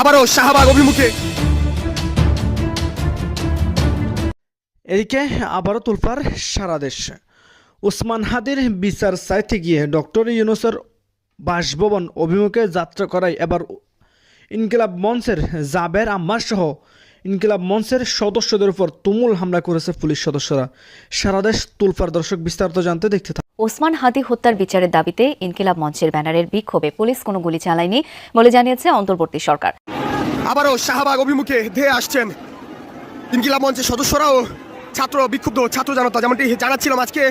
আবারও শাহবাগ অভিমুখে। এদিকে আবারও তুলপার সারা দেশ। ওসমান হাদির বিচার চাইতে গিয়ে ডক্টর ইউনুসের বাসভবন অভিমুখে যাত্রা করায় এবার ইনকিলাব মঞ্চের জাবের আম্মার সহ ইনকিলাব মঞ্চের সদস্যদের উপর তুমুল হামলা করেছে পুলিশ সদস্যরা। সারা দেশ তুলপার দর্শক বিস্তারিত জানতে দেখতে। ওসমান হাদি হত্যার বিচারের দাবিতে ইনকিলাব মঞ্চের ব্যানারের বিক্ষোভে পুলিশ কোনো গুলি চালায়নি বলে জানিয়েছে অন্তর্বর্তী সরকার। আবারও শাহবাগ অভিমুখে ধেয়ে আসছেন ইনকিলাব মঞ্চের সদস্যরাও ছাত্র বিক্ষুব্ধ ছাত্র জনতা যেমনটি জানাচ্ছিলাম আজকে।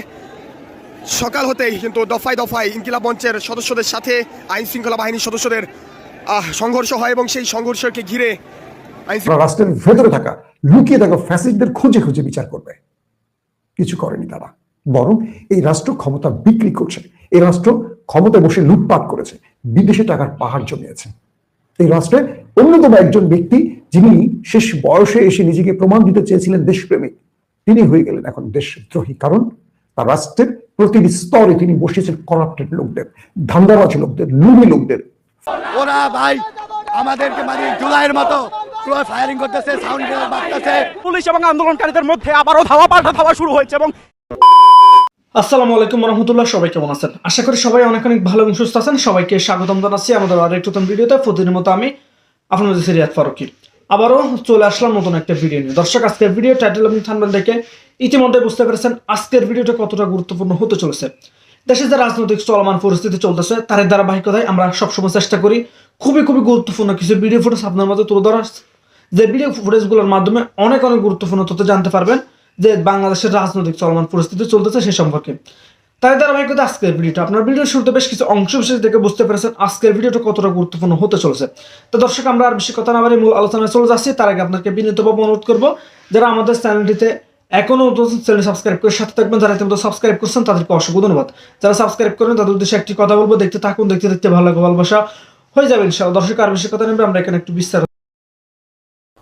সকাল হতেই কিন্তু দফায় দফায় ইনকিলাব মঞ্চের সদস্যদের সাথে আইন শৃঙ্খলা বাহিনীর সদস্যদের আহ, সংঘর্ষ হয় এবং সেই সংঘর্ষকে ঘিরে রাষ্ট্রের ভেতরে থাকা লুকিয়ে থাকা ফ্যাসিস্টদের খুঁজে খুঁজে বিচার করবে। কিছু করেনি তারা। বরং এই রাষ্ট্র ক্ষমতা বিক্রি করছে। এই রাষ্ট্র ক্ষমতায় বসে লুটপাট করেছে বিদেশে টাকার পাহাড় জমিয়েছে। এই রাষ্ট্রে অন্যতম একজন ব্যক্তি যিনি শেষ বয়সে এসে নিজেকে প্রমাণ দিতে চেয়েছিলেন দেশপ্রেমিক তিনি হয়ে গেলেন এখন দেশদ্রোহী। কারণ তার রাষ্ট্রের প্রতিটি স্তরে তিনি বসিয়েছেন করাপ্টেড লোকদের ধান্দাবাজ লোকদের লুবি লোকদের। ওরা ভাই আমাদেরকে মানে জুলাইয়ের মতো ফায়ারিং করতেছে সাউন্ড মারতেছে পুলিশ এবং আন্দোলনকারীদের মধ্যে আবারও ধাওয়া পাল্টা ধাওয়া শুরু হয়েছে এবং আসসালামু আলাইকুম রহমতুল্লাহ, সবাই কেমন আছেন? আশা করি সবাই অনেক অনেক ভালো এবং সুস্থ আছেন। সবাইকে স্বাগতম জানাচ্ছি আমাদের আরেকটু নতুন ভিডিওতে। প্রতিদিনের মতো আমি আপনাদের সিরিয়াত ফারুকি। আবারও চলে আসলাম নতুন একটা ভিডিও নিয়ে। দর্শক, আজকের ভিডিও টাইটেল আপনি থানবেল দেখে ইতিমধ্যে বুঝতে পেরেছেন আজকের ভিডিওটা কতটা গুরুত্বপূর্ণ হতে চলেছে। দেশে যে রাজনৈতিক চলমান পরিস্থিতি চলতেছে, তার ধারাবাহিকতায় আমরা সবসময় চেষ্টা করি খুবই খুবই গুরুত্বপূর্ণ কিছু ভিডিও ফুটেজ আপনার মধ্যে তুলে ধরার। যে ভিডিও ফুটেজগুলোর মাধ্যমে অনেক অনেক গুরুত্বপূর্ণ তথ্য জানতে পারবেন। যে বাংলাদেশের রাজনৈতিক চলমান পরিস্থিতি চলতেছে সে সম্পর্কে। তাই ধারাবাহিকতা আজকের ভিডিওটা। আপনার ভিডিওর শুরুতে বেশ কিছু অংশ বিশেষ দেখে বুঝতে পেরেছেন আজকের ভিডিওটা কতটা গুরুত্বপূর্ণ হতে চলেছে। তো দর্শক, আমরা আর বেশি কথা না বাড়ি মূল আলোচনায় চলে যাচ্ছি। তার আগে আপনাকে বিনীতভাবে অনুরোধ করব, যারা আমাদের চ্যানেলটিতে এখনও নতুন চ্যানেল সাবস্ক্রাইব করে সাথে থাকবেন। যারা ইতিমধ্যে সাবস্ক্রাইব করছেন, তাদেরকে অসংখ্য ধন্যবাদ। যারা সাবস্ক্রাইব করেন, তাদের উদ্দেশ্যে একটি কথা বলব, দেখতে থাকুন, দেখতে দেখতে ভালো লাগে, ভালোবাসা হয়ে যাবে ইনশাআল্লাহ। দর্শক, আর বেশি কথা নেবে আমরা এখানে একটু বিস্তার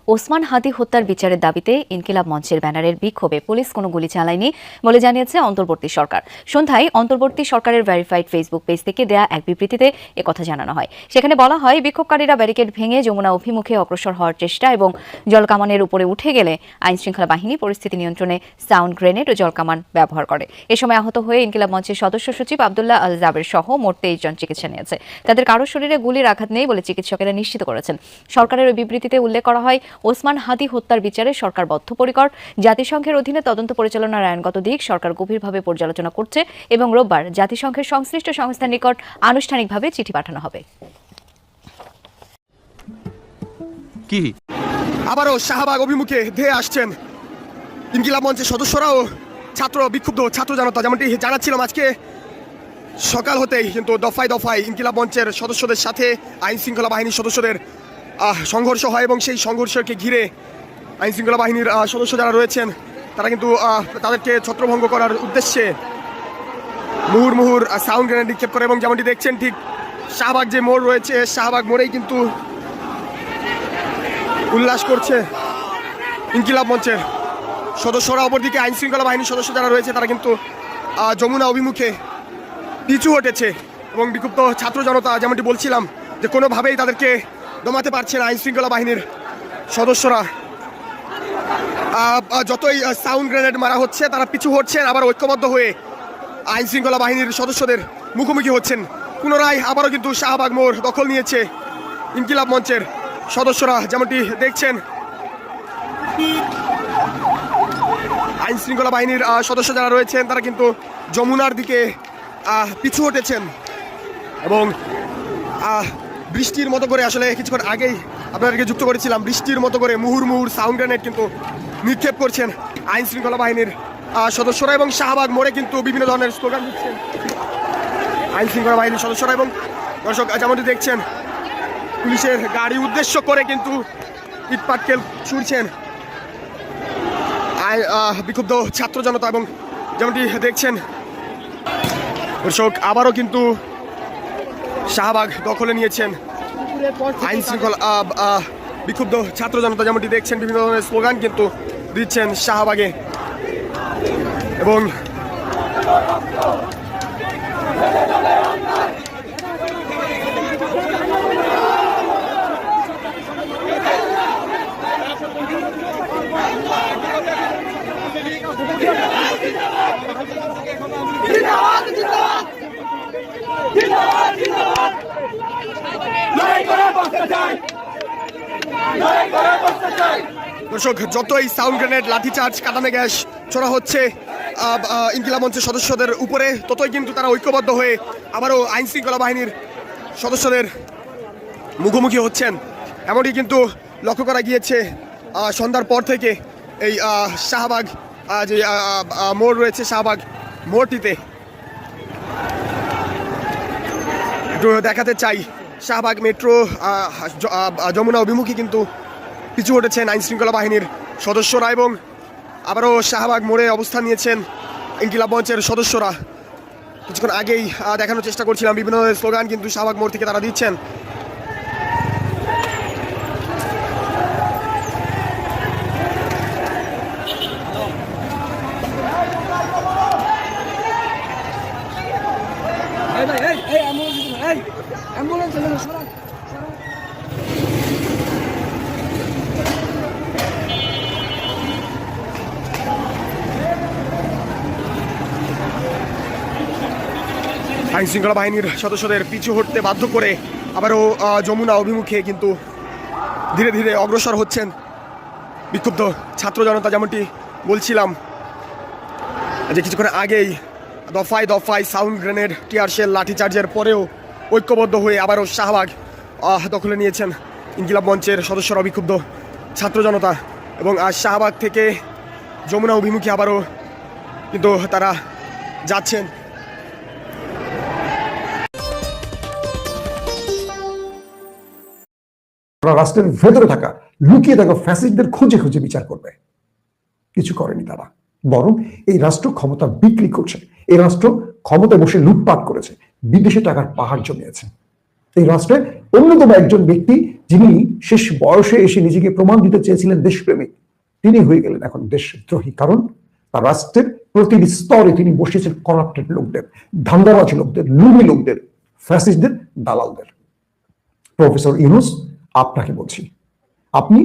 ওসমান হাদি হত্যার বিচারের দাবিতে ইনকিলাব মঞ্চের ব্যানারের বিক্ষোভে পুলিশ কোনো গুলি চালায়নি বলে জানিয়েছে অন্তর্বর্তী সরকার। সন্ধ্যায় অন্তর্বর্তী সরকারের ভেরিফাইড ফেসবুক পেজ থেকে দেয়া এক বিবৃতিতে একথা জানানো হয়। সেখানে বলা হয়, বিক্ষোভকারীরা ব্যারিকেড ভেঙে যমুনা অভিমুখে অগ্রসর হওয়ার চেষ্টা এবং জলকামানের উপরে উঠে গেলে আইন শৃঙ্খলা বাহিনী পরিস্থিতি নিয়ন্ত্রণে সাউন্ড গ্রেনেড ও জলকামান ব্যবহার করে। এ সময় আহত হয়ে ইনকিলাব মঞ্চের সদস্য সচিব আবদুল্লাহ আল জাবের সহ মোট তেইশ জন চিকিৎসা নিয়েছে। তাদের কারও শরীরে গুলির আঘাত নেই বলে চিকিৎসকেরা নিশ্চিত করেছেন। সরকারের ওই বিবৃতিতে উল্লেখ করা হয় ওসমান হাদি হত্যার বিচারে সরকার বদ্ধপরিকর। জাতিসংঘের অধীনে তদন্ত পরিচালনার আইনগত দিক সরকার গভীরভাবে পর্যালোচনা করছে এবং রোববার জাতিসংঘের সংশ্লিষ্ট সংস্থার নিকট আনুষ্ঠানিকভাবে চিঠি পাঠানো হবে। কি? আবারও শাহবাগ অভিমুখে ধেয়ে আসছেন ইনকিলাব মঞ্চের সদস্যরাও। ছাত্র বিক্ষুব্ধ ছাত্র জনতা যেমনটি জানাচ্ছিলাম আজকে সকাল হতেই কিন্তু দফায় দফায় ইনকিলাব মঞ্চের সদস্যদের সাথে আইন শৃঙ্খলা বাহিনীর সদস্যদের সংঘর্ষ হয় এবং সেই সংঘর্ষকে ঘিরে আইন শৃঙ্খলা বাহিনীর সদস্য যারা রয়েছেন, তারা কিন্তু তাদেরকে ছত্রভঙ্গ করার উদ্দেশ্যে মুহুর মুহুর সাউন্ড গ্রেনেড নিক্ষেপ করে এবং যেমনটি দেখছেন ঠিক শাহবাগ যে মোড় রয়েছে, শাহবাগ মোড়েই কিন্তু উল্লাস করছে ইনকিলাব মঞ্চের সদস্যরা। অপরদিকে আইন শৃঙ্খলা বাহিনীর সদস্য যারা রয়েছে, তারা কিন্তু যমুনা অভিমুখে পিছু হটেছে এবং বিক্ষুব্ধ ছাত্র জনতা, যেমনটি বলছিলাম, যে কোনোভাবেই তাদেরকে দমাতে পারছে না আইন শৃঙ্খলা বাহিনীর সদস্যরা। যতই সাউন্ড গ্রেনেড মারা হচ্ছে, তারা পিছু হচ্ছেন, আবার ঐক্যবদ্ধ হয়ে আইন শৃঙ্খলা বাহিনীর সদস্যদের মুখোমুখি হচ্ছেন। পুনরায় আবারও কিন্তু শাহবাগ মোড় দখল নিয়েছে ইনকিলাব মঞ্চের সদস্যরা, যেমনটি দেখছেন। আইন শৃঙ্খলা বাহিনীর সদস্য যারা রয়েছেন, তারা কিন্তু যমুনার দিকে পিছু হটেছেন। এবং বৃষ্টির মতো করে আসলে কিছুক্ষণ আগেই আপনাদেরকে যুক্ত করেছিলাম। বৃষ্টির মতো করে মুহুর মুহুর সাউন্ড গ্রেনেড কিন্তু নিক্ষেপ করছেন আইন শৃঙ্খলা বাহিনীর সদস্যরা এবং শাহবাগ মোড়ে কিন্তু বিভিন্ন ধরনের স্লোগান দিচ্ছেন আইন শৃঙ্খলা বাহিনীর সদস্যরা এবং দর্শক যেমনটি দেখছেন, পুলিশের গাড়ি উদ্দেশ্য করে কিন্তু ইটপাটকেল ছুড়ছেন। বিক্ষুব্ধ ছাত্র জনতা এবং যেমনটি দেখছেন, দর্শক, আবারও কিন্তু শাহবাগ দখলে নিয়েছেন। আইন শৃঙ্খলা বিক্ষুব্ধ ছাত্র জনতা যেমনটি দেখছেন বিভিন্ন ধরনের স্লোগান কিন্তু দিচ্ছেন শাহবাগে। এবং দর্শক, যত এই সাউন্ড গ্রেনেড লাঠিচার্জ কাদানে গ্যাস ছোড়া হচ্ছে ইনকিলা মঞ্চের সদস্যদের উপরে, ততই কিন্তু তারা ঐক্যবদ্ধ হয়ে আবারও আইন শৃঙ্খলা বাহিনীর সদস্যদের মুখোমুখি হচ্ছেন। এমনই কিন্তু লক্ষ্য করা গিয়েছে সন্ধ্যার পর থেকে এই শাহবাগ যে মোড় রয়েছে শাহবাগ মোড়টিতে। একটু দেখাতে চাই শাহবাগ মেট্রো যমুনা অভিমুখী কিন্তু পিছু ঘটেছেন আইন শৃঙ্খলা বাহিনীর সদস্যরা এবং আবারও শাহবাগ মোড়ে অবস্থান নিয়েছেন ইনকিলাব মঞ্চের সদস্যরা। কিছুক্ষণ আগেই দেখানোর চেষ্টা করছিলাম বিভিন্ন স্লোগান কিন্তু শাহবাগ মোড় থেকে তারা দিচ্ছেন। আইন শৃঙ্খলা বাহিনীর সদস্যদের পিছু হটতে বাধ্য করে আবারও যমুনা অভিমুখে কিন্তু ধীরে ধীরে অগ্রসর হচ্ছেন বিক্ষুব্ধ ছাত্র জনতা যেমনটি বলছিলাম। যে কিছুক্ষণ আগেই দফায় দফায় সাউন্ড গ্রেনেড, টিয়ার শেল, লাঠিচার্জের পরেও ঐক্যবদ্ধ হয়ে আবারও শাহবাগ দখলে নিয়েছেন ইনকিলাব মঞ্চের সদস্যরা বিক্ষুব্ধ ছাত্র জনতা এবং আজ শাহবাগ থেকে যমুনা অভিমুখে আবারও কিন্তু তারা যাচ্ছেন। ওরা রাষ্ট্রের ভেতরে থাকা, লুকিয়ে থাকা ফ্যাসিস্টদের খুঁজে খুঁজে বিচার করবে। কিছু করেনি তারা। বরং এই রাষ্ট্র ক্ষমতা বিক্রি করছে। এই রাষ্ট্র ক্ষমতায় বসে লুটপাট করেছে। বিদেশে টাকার পাহাড় জমিয়েছে। এই রাষ্ট্রে অন্যতম একজন ব্যক্তি, যিনি শেষ বয়সে এসে নিজেকে প্রমাণ দিতে চেয়েছিলেন দেশপ্রেমিক, তিনি হয়ে গেলেন এখন দেশদ্রোহী। কারণ তার রাষ্ট্রের প্রতিটি স্তরে তিনি বসেছেন করাপ্টেড লোকদের, ধান্দাবাজি লোকদের, লুবি লোকদের ফ্যাসিস্টদের দালালদের। প্রফেসর ইউনুস আপনাকে বলছি। আপনি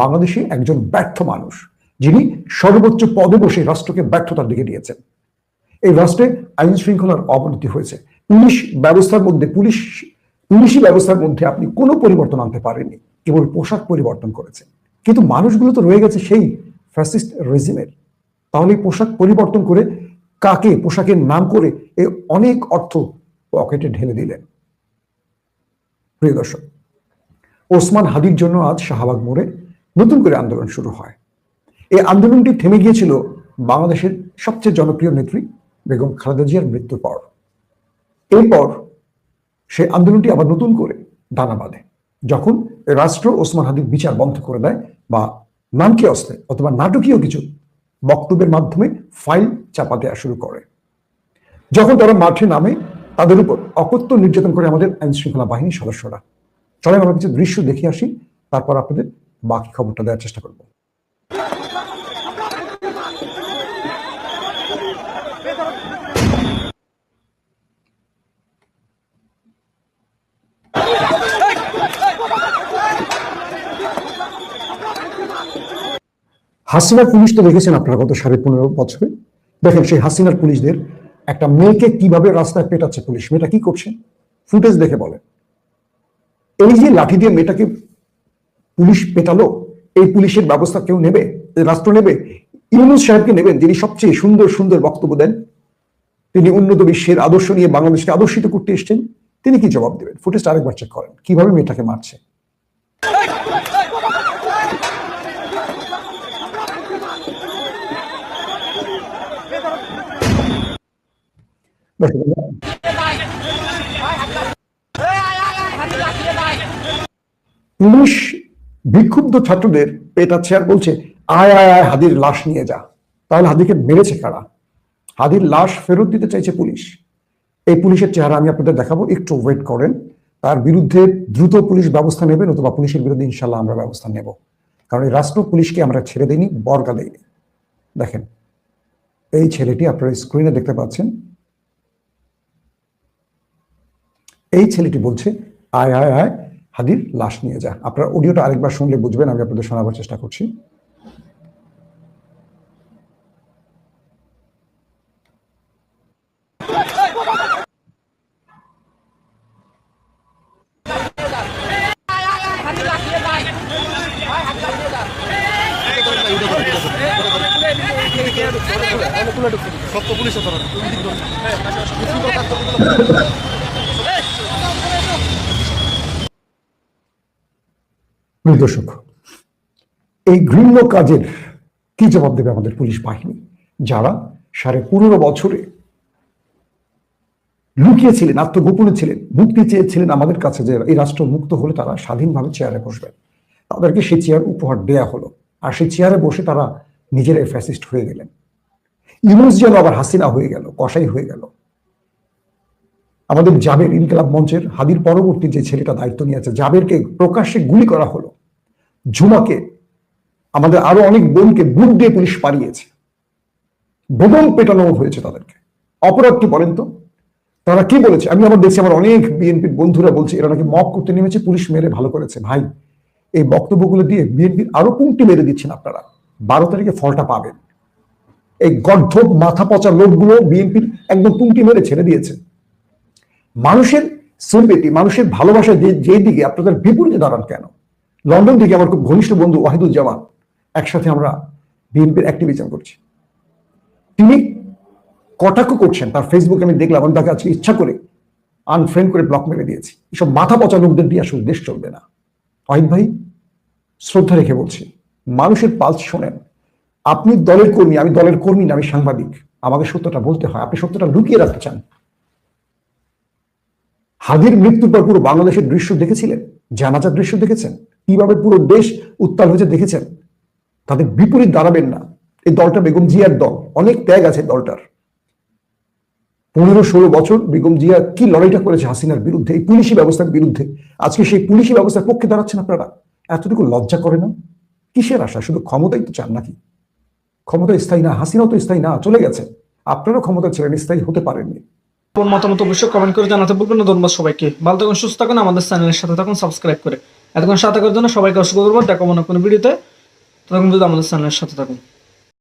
বাংলাদেশে একজন ব্যর্থ মানুষ, যিনি সর্বোচ্চ পদে বসে রাষ্ট্রকে ব্যর্থতার দিকে নিয়েছেন এই রাষ্ট্রে আইন শৃঙ্খলার অবনতি হয়েছে। পুলিশ ব্যবস্থার মধ্যে, পুলিশ, পুলিশি ব্যবস্থার মধ্যে আপনি কোনো পরিবর্তন আনতে পারেননি, কেবল পোশাক পরিবর্তন করেছেন। কিন্তু মানুষগুলো তো রয়ে গেছে সেই ফ্যাসিস্ট রেজিমের তাহলে পোশাক পরিবর্তন করে কাকে, পোশাকের নাম করে এই অনেক অর্থ পকেটে ঢেলে দিলেন। প্রিয় দর্শক ওসমান হাদির জন্য আজ শাহবাগ মোড়ে নতুন করে আন্দোলন শুরু হয়। এই আন্দোলনটি থেমে গিয়েছিল বাংলাদেশের সবচেয়ে জনপ্রিয় নেত্রী বেগম খালেদা জিয়ার মৃত্যুর পর। এরপর সেই আন্দোলনটি আবার নতুন করে দানা বাঁধে। যখন রাষ্ট্র ওসমান হাদির বিচার বন্ধ করে দেয় বা নামকে অস্তে অথবা নাটকীয় কিছু বক্তব্যের মাধ্যমে ফাইল চাপা দেওয়া শুরু করে। যখন তারা মাঠে নামে, তাদের উপর অকত্য নির্যাতন করে আমাদের আইন শৃঙ্খলা বাহিনীর সদস্যরা। চলেন আমরা কিছু দৃশ্য দেখে আসি, তারপর আপনাদের বাকি খবরটা দেওয়ার চেষ্টা করব। হাসিনার পুলিশ তো দেখেছেন আপনারা গত সাড়ে পনেরো বছরে। দেখেন, সেই হাসিনার পুলিশদের একটা মেয়েকে কীভাবে রাস্তায় পেটাচ্ছে পুলিশ, মেয়েটা কি করছে? ফুটেজ দেখে বলে এই যে লাঠি দিয়ে মেয়েটাকে পুলিশ পেটালো, এই পুলিশের ব্যবস্থা কেউ নেবে? রাষ্ট্র নেবে? ইউনুস সাহেবকে নেবেন যিনি সবচেয়ে সুন্দর সুন্দর বক্তব্য দেন। তিনি উন্নত বিশ্বের আদর্শ নিয়ে বাংলাদেশকে আদর্শিত করতে এসছেন। তিনি কি জবাব দেবেন? ফুটেজটা আরেকবার চেক করেন। কীভাবে মেয়েটাকে মারছে? পুলিশ বিক্ষুব্ধ ছাত্রদের পেটাচ্ছে আর বলছে, আয় আয় আয়, হাদির লাশ নিয়ে যা। তাহলে হাদিকে মেরেছে কারা? হাদির লাশ ফেরত দিতে চাইছে পুলিশ। এই পুলিশের চেহারা আমি আপনাদের দেখাবো, একটু ওয়েট করেন। তার বিরুদ্ধে দ্রুত পুলিশ ব্যবস্থা নেবেন অথবা পুলিশের বিরুদ্ধে ইনশাল্লাহ আমরা ব্যবস্থা নেব। কারণ এই রাষ্ট্র পুলিশকে আমরা ছেড়ে দিইনি, বর্গা দেইনি। দেখেন, এই ছেলেটি আপনারা স্ক্রিনে দেখতে পাচ্ছেন। এই ছেলেটি বলছে, আয় আয় আয় হাদির লাশ নিয়ে যায় আপনার অডিওটা আরেকবার শুনলে বুঝবেন আমি আপনাদের শোনাবার চেষ্টা করছি সব পুলিশ প্রিয় দর্শক এই ঘৃণ্য কাজের কি জবাব দেবে আমাদের পুলিশ বাহিনী? যারা সাড়ে পনেরো বছরে লুকিয়েছিলেন, আত্মগোপনে ছিলেন, মুক্তি চেয়েছিলেন আমাদের কাছে যে এই রাষ্ট্র মুক্ত হলে তারা স্বাধীনভাবে চেয়ারে বসবেন তাদেরকে সেই চেয়ার উপহার দেয়া হলো। আর সেই চেয়ারে বসে তারা নিজেরাই ফ্যাসিস্ট হয়ে গেলেন। ইউনুস যেন আবার হাসিনা হয়ে গেল, কসাই হয়ে গেল। আমাদের জাবের ইনকলাব মঞ্চের হাদির পরবর্তী যে ছেলেটা দায়িত্ব নিয়েছে জাবেরকে প্রকাশ্যে গুলি করা হলো। ঝুমাকে আমাদের আরও অনেক বোনকে বুট দিয়ে পুলিশ পালিয়েছে। বেদম পেটানো হয়েছে তাদেরকে। অপরাধ কি বলেন তো? তারা কি বলেছে? আমি আমার দেখছি আমার অনেক বিএনপির বন্ধুরা বলছে, এরা নাকি মক করতে নেমেছে, পুলিশ মেরে ভালো করেছে। ভাই, এই বক্তব্যগুলো দিয়ে বিএনপির আরও পুংটি মেরে দিচ্ছেন আপনারা। বারো তারিখে ফলটা পাবেন। এই গর্ধব মাথা পচা লোকগুলো বিএনপির একদম পুংটি মেরে ছেড়ে দিয়েছে। মানুষের সিম্পেটি মানুষের ভালোবাসা যে যে দিকে আপনাদের বিপরীতে দাঁড়ান কেন? লন্ডন থেকে আমার খুব ঘনিষ্ঠ বন্ধু ওয়াহিদুজ্জামান একসাথে আমরা বিএনপির অ্যাক্টিভিজম করছি। তিনি কটাক্ষ করছেন, তার ফেসবুকে আমি দেখলাম, আমি তাকে আজকে ইচ্ছা করে আনফ্রেন্ড করে ব্লক মেরে দিয়েছি। এসব মাথা পচা লোকদের দিয়ে আসলে দেশ চলবে না। অহিত ভাই, শ্রদ্ধা রেখে বলছি, মানুষের পালস শোনেন। আপনি দলের কর্মী, আমি দলের কর্মী না, আমি সাংবাদিক। আমাকে সত্যটা বলতে হয়, আপনি সত্যটা লুকিয়ে রাখতে চান। হাদির মৃত্যুর পর পুরো বাংলাদেশের দৃশ্য দেখেছিলেন, জানাজার দৃশ্য দেখেছেন, কীভাবে পুরো দেশ উত্তাল হয়েছে দেখেছেন। তাদের বিপরীত দাঁড়াবেন না। এই দলটা বেগম জিয়ার দল। অনেক ত্যাগ আছে দলটার। পনেরো ষোলো বছর বেগম জিয়া কি লড়াইটা করেছে হাসিনার বিরুদ্ধে, এই পুলিশি ব্যবস্থার বিরুদ্ধে? আজকে সেই পুলিশি ব্যবস্থার পক্ষে দাঁড়াচ্ছেন আপনারা। এতটুকু লজ্জা করে না? কিসের আশা? শুধু ক্ষমতাই তো চান নাকি? ক্ষমতা স্থায়ী না, হাসিনাও তো স্থায়ী না, চলে গেছে। আপনারও ক্ষমতা ছিলেন, স্থায়ী হতে পারেননি। কোন মতামত অবশ্যই কমেন্ট করে জানাতে বলবেন না। ধন্যবাদ সবাইকে। ভালো থাকুন, সুস্থ থাকুন, আমাদের চ্যানেলের সাথে থাকুন সাবস্ক্রাইব করে। এতক্ষণ সাথে করার জন্য সবাইকে অসুখ করব দেখো মনে কোনো ভিডিওতে। তখন আমাদের চ্যানেলের সাথে থাকুন।